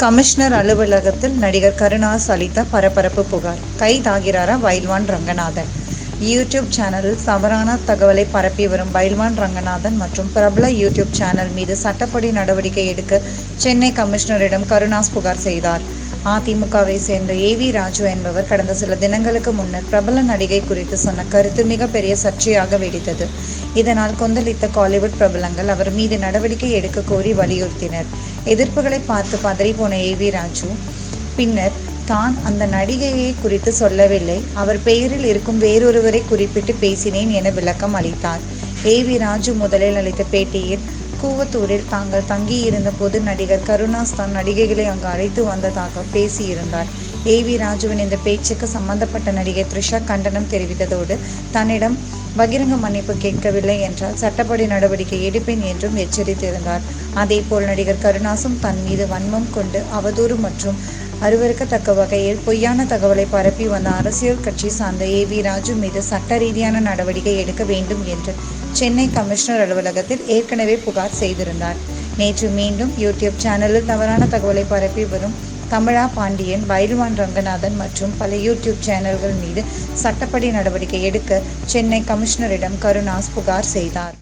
Commissioner அலுவலகத்தில் நடிகர் கருணாஸ் அளித்த பரபரப்பு புகார். கைதாகிறாரா வயல்வான் ரங்கநாதன். யூடியூப் சேனலில் தவறான தகவலை பரப்பி வரும் பைல்வான் ரங்கநாதன் மற்றும் பிரபல யூடியூப் சேனல் மீது சட்டப்படி நடவடிக்கை எடுக்க சென்னை கமிஷனரிடம் கருணாஸ் புகார் செய்தார். அதிமுகவை சேர்ந்த ஏ வி ராஜு என்பவர் கடந்த சில தினங்களுக்கு முன்னர் பிரபல நடிகை குறித்து சொன்ன கருத்து மிகப்பெரிய சர்ச்சையாக வெடித்தது. இதனால் கொந்தளித்த காலிவுட் பிரபலங்கள் அவர் மீது நடவடிக்கை எடுக்க கோரி வலியுறுத்தினர். எதிர்ப்புகளை பார்த்து பதறிப்போன ஏ வி ராஜு பின்னர் தான் அந்த நடிகையை குறித்து சொல்லவில்லை. அவர் பெயரில் இருக்கும் வேறொருவரை குறிப்பிட்டு பேசினேன் என விளக்கம் அளித்தார். ஏ. வி. ராஜு முதலில் அளித்த பேட்டியில் கூவத்தூரில் தாங்கள் தங்கியிருந்த போது நடிகர் கருணாஸ் தான் நடிகைகளை அங்கு அழைத்து வந்ததாக பேசியிருந்தார். ஏ. வி. ராஜுவின் இந்த பேச்சுக்கு சம்பந்தப்பட்ட நடிகை த்ரிஷா கண்டனம் தெரிவித்ததோடு தன்னிடம் பகிரங்க மன்னிப்பு கேட்கவில்லை என்றால் சட்டப்படி நடவடிக்கை எடுப்பேன் என்றும் எச்சரித்திருந்தார். அதேபோல் நடிகர் கருணாசும் தன் மீது வன்மம் கொண்டு அவதூறு மற்றும் அருவருக்கத்தக்க வகையில் பொய்யான தகவலை பரப்பி வந்த அரசியல் கட்சி சார்ந்த ஏ வி ராஜு மீது சட்ட ரீதியான நடவடிக்கை எடுக்க வேண்டும் என்று சென்னை கமிஷனர் அலுவலகத்தில் ஏற்கனவே புகார் செய்திருந்தார். நேற்று மீண்டும் யூடியூப் சேனலில் தவறான தகவலை பரப்பி வரும் கமலா பாண்டியன் பைல்வான் ரங்கநாதன் மற்றும் பல யூடியூப் சேனல்கள் மீது சட்டப்படி நடவடிக்கை எடுக்க சென்னை கமிஷனரிடம் கருணாஸ் புகார் செய்தார்.